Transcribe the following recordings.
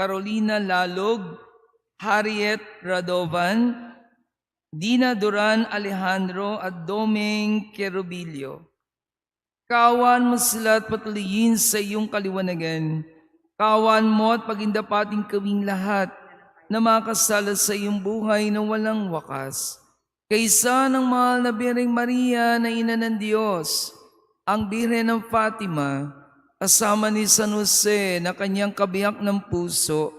Carolina Lalog, Harriet Radovan, Dina Duran Alejandro at Domeng Querubilio. Kawan mo sila at patuloyin sa iyong kaliwanagan. Kawan mo at pagindapating kaming lahat na makasala sa iyong buhay na walang wakas. Kaysa ng mahal na Bireng Maria na ina ng Diyos, ang Birhen ng Fatima, kasama ni San Jose na kanyang kabiyak ng puso,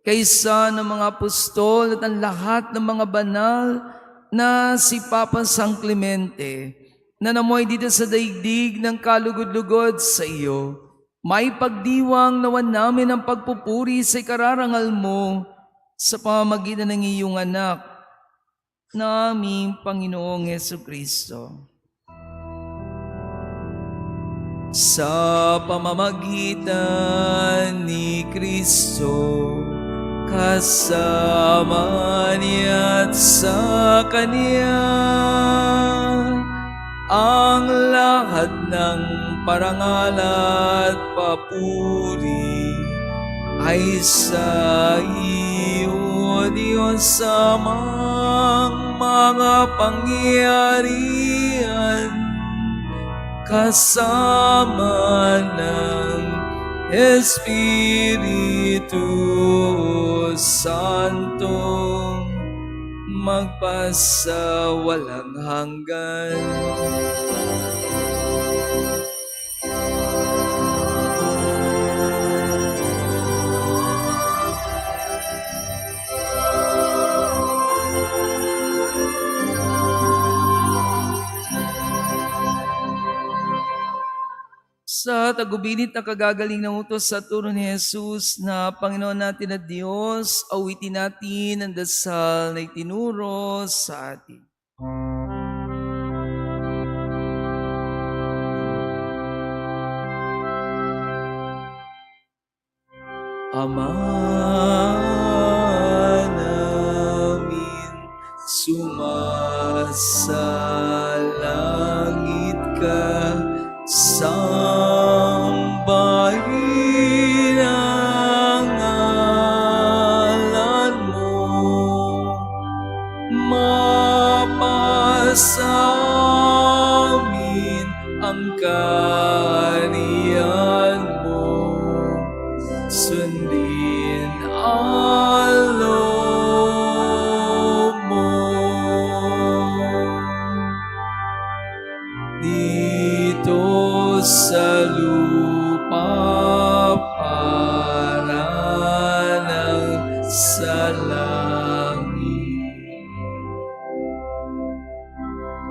kaysa ng mga apostol at ang lahat ng mga banal na si Papa San Clemente, na namoy dito sa daigdig ng kalugod-lugod sa iyo. May pagdiwang nawan namin ang pagpupuri sa kararangal mo sa pamamagitan ng iyong anak, na aming Panginoong Yesu Kristo. Sa pamamagitan ni Kristo, kasama niya at sa Kanya, ang lahat ng parangal at papuri ay sa iyo, Diyos amang mga pangyarihan kasama ng Espiritu Santo magpasa walang hanggan. Sa tagubilid na kagagaling ng utos sa turo ni Jesus na Panginoon natin at Diyos, awitin natin ang dasal na itinuro sa atin. Ama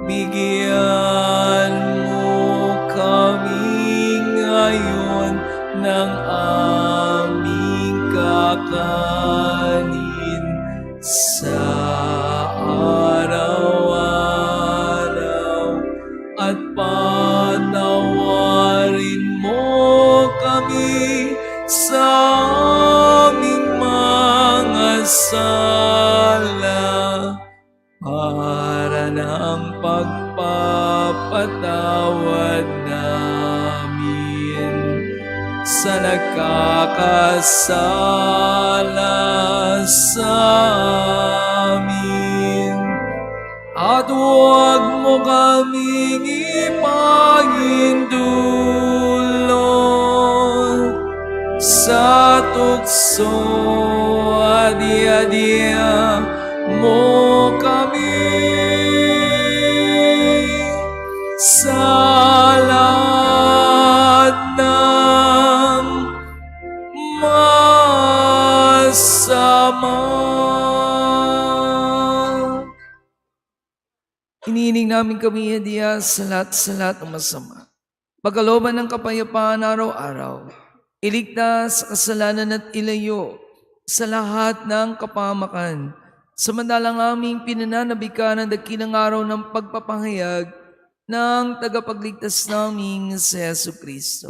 Bigyan nagkakasala sa amin. At huwag mo kaming ipahintulot sa tukso adia-dia mo namin kami hadiya sa lahat sa ng masama. Pagkaloban ng kapayapaan araw-araw, iligtas sa kasalanan at ilayo sa lahat ng kapamakan. Samantalang aming pinananabikan ang dakilang araw ng pagpapahayag ng tagapagligtas naming si Yesu Kristo.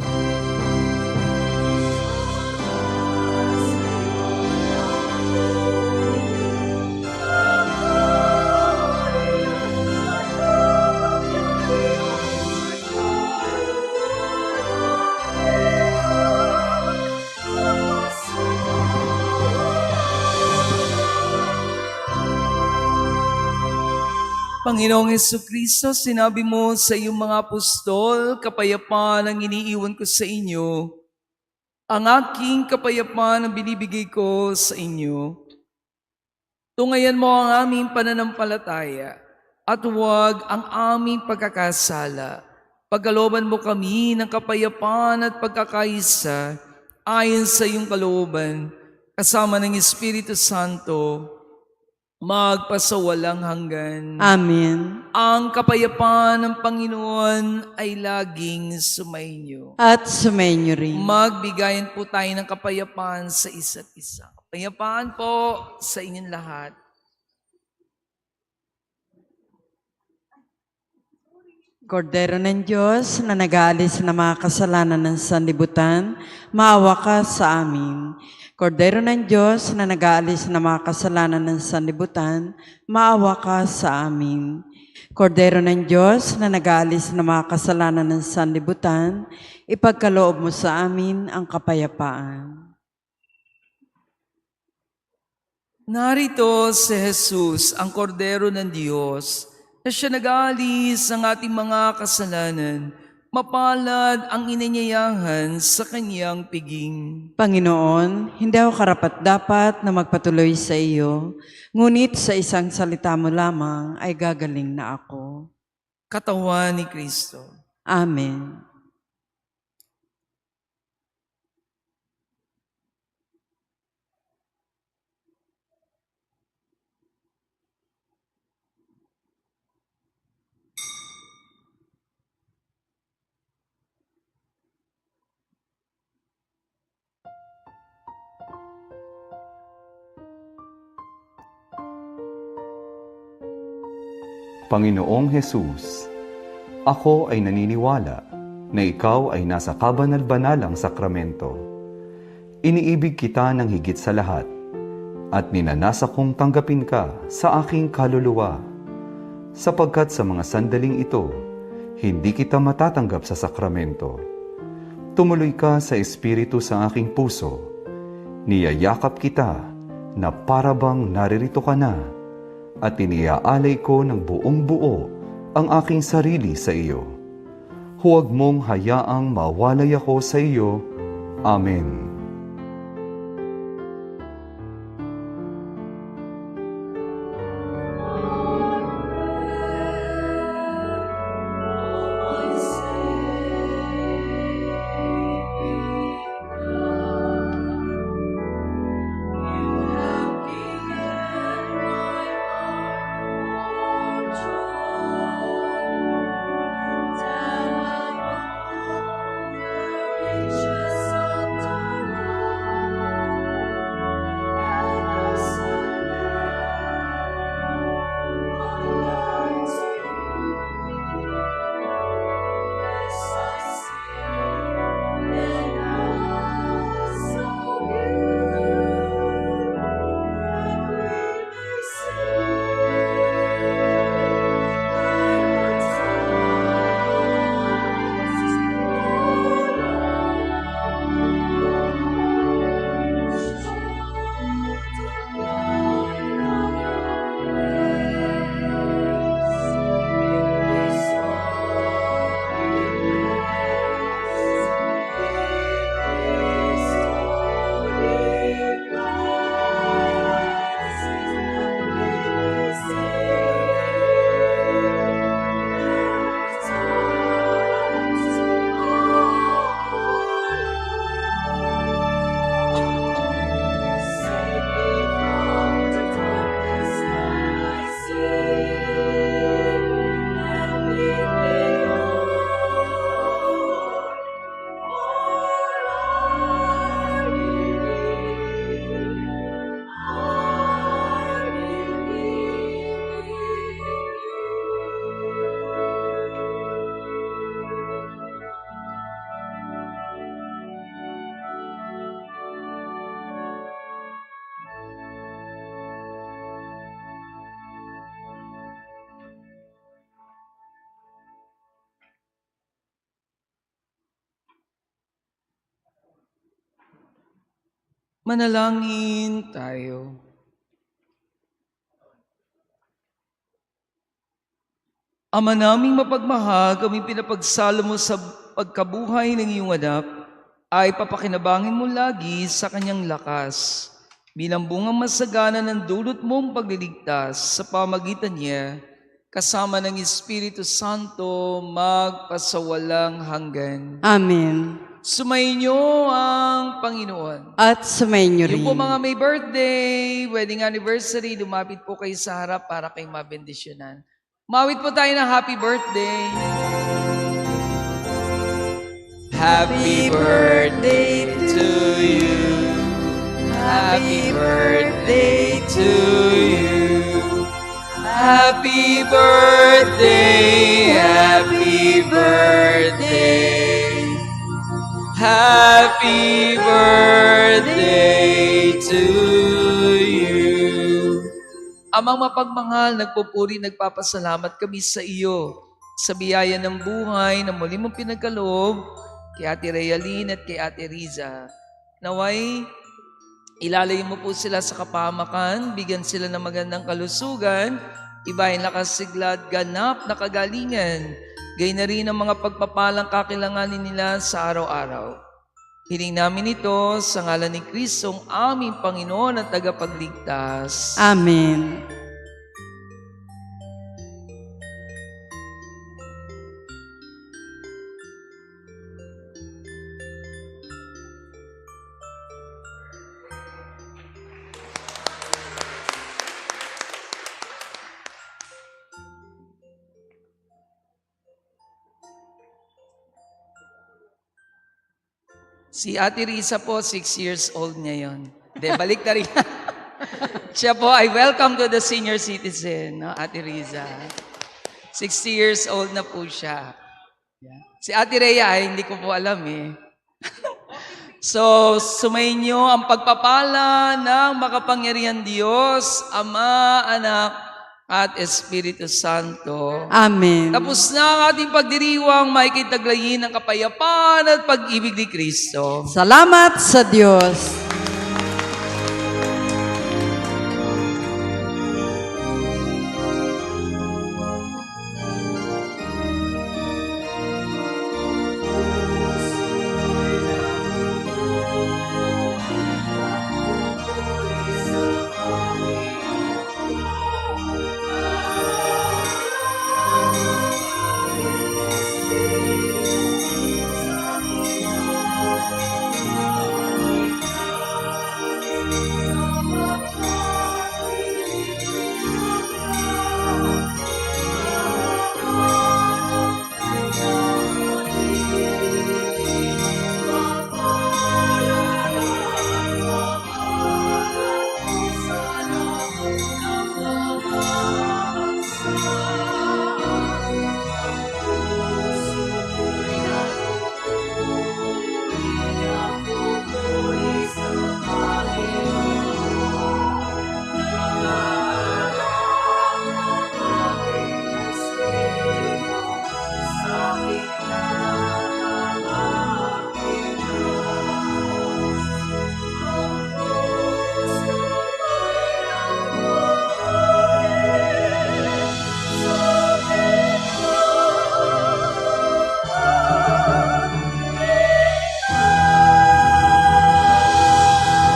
Panginoong Yesu Kristo, sinabi mo sa iyong mga apostol, kapayapaan ang iniiwan ko sa inyo. Ang aking kapayapaan ang binibigay ko sa inyo. Tungayan mo ang aming pananampalataya at huwag ang aming pagkakasala. Pagkaloban mo kami ng kapayapaan at pagkakaisa ayon sa iyong kalooban, kasama ng Espiritu Santo, magpasawalang hanggan. Amen. Ang kapayapaan ng Panginoon ay laging sumainyo. At sumainyo rin. Magbigayan po tayo ng kapayapaan sa isa't isa. Kapayapaan po sa inyong lahat. Kordero ng Diyos na nag-aalis ng mga kasalanan ng sanlibutan, maawa ka sa amin. Kordero ng Diyos na nag-aalis ng mga kasalanan ng sanlibutan, maawa ka sa amin. Kordero ng Diyos na nag-aalis ng mga kasalanan ng sanlibutan, ipagkaloob mo sa amin ang kapayapaan. Narito si Jesus, ang kordero ng Diyos, na siya nag-aalis ng ating mga kasalanan. Mapalad ang inanyayahan sa kanyang piging. Panginoon, hindi ako karapat dapat na magpatuloy sa iyo, ngunit sa isang salita mo lamang ay gagaling na ako. Katawan ni Kristo. Amen. Panginoong Hesus, ako ay naniniwala na ikaw ay nasa kabanal-banalang sakramento. Iniibig kita ng higit sa lahat at ninanasa kong tanggapin ka sa aking kaluluwa sapagkat sa mga sandaling ito, hindi kita matatanggap sa sakramento. Tumuloy ka sa Espiritu sa aking puso. Niyayakap kita na parabang naririto ka na at iniaalay ko ng buong buo ang aking sarili sa iyo. Huwag mong hayaang mawalay ako sa iyo. Amen. Manalangin tayo. Ama naming mapagmahal, kami pinapagsalo mo sa pagkabuhay ng iyong anak, ay papakinabangin mo lagi sa kanyang lakas. Bilang bungang masagana ng dulot mong pagliligtas sa pamagitan niya, kasama ng Espiritu Santo, magpasawalang hanggan. Amen. Sumayin ang Panginoon. At sumayin niyo rin. Yung po mga may birthday, wedding anniversary, lumapit po kayo sa harap para kayo mabendisyonan. Mawit po tayo ng happy birthday. Happy birthday to you. Happy birthday to you. Happy birthday, happy birthday. Happy birthday to you. Amang mapagmahal, nagpupuri, nagpapasalamat kami sa iyo sa biyaya ng buhay na muli mong pinagkaloob kay Ate Realin at kay Ate Riza. Naway, ilalayo mo po sila sa kapamakan, bigyan sila ng magandang kalusugan, ibahin lakas siglad, ganap na gay na rin ang mga pagpapalang kakilanganin nila sa araw-araw. Hiling namin ito sa ngalan ni Kristo, ang aming Panginoon at tagapagligtas. Amen. Si Ate Risa po, six years old niya yon. De, balik na rin. Siya po ay welcome to the senior citizen, no, Ate Riza. 60 years old na po siya. Si Ate Rhea ay hindi ko po alam eh. so, sumayin niyo ang pagpapala ng makapangyarihan Diyos, Ama, Anak, at Espiritu Santo. Amen. Tapos na ang ating pagdiriwang, may kitaglayin ng kapayapaan at pag-ibig ni Kristo. Salamat sa Diyos.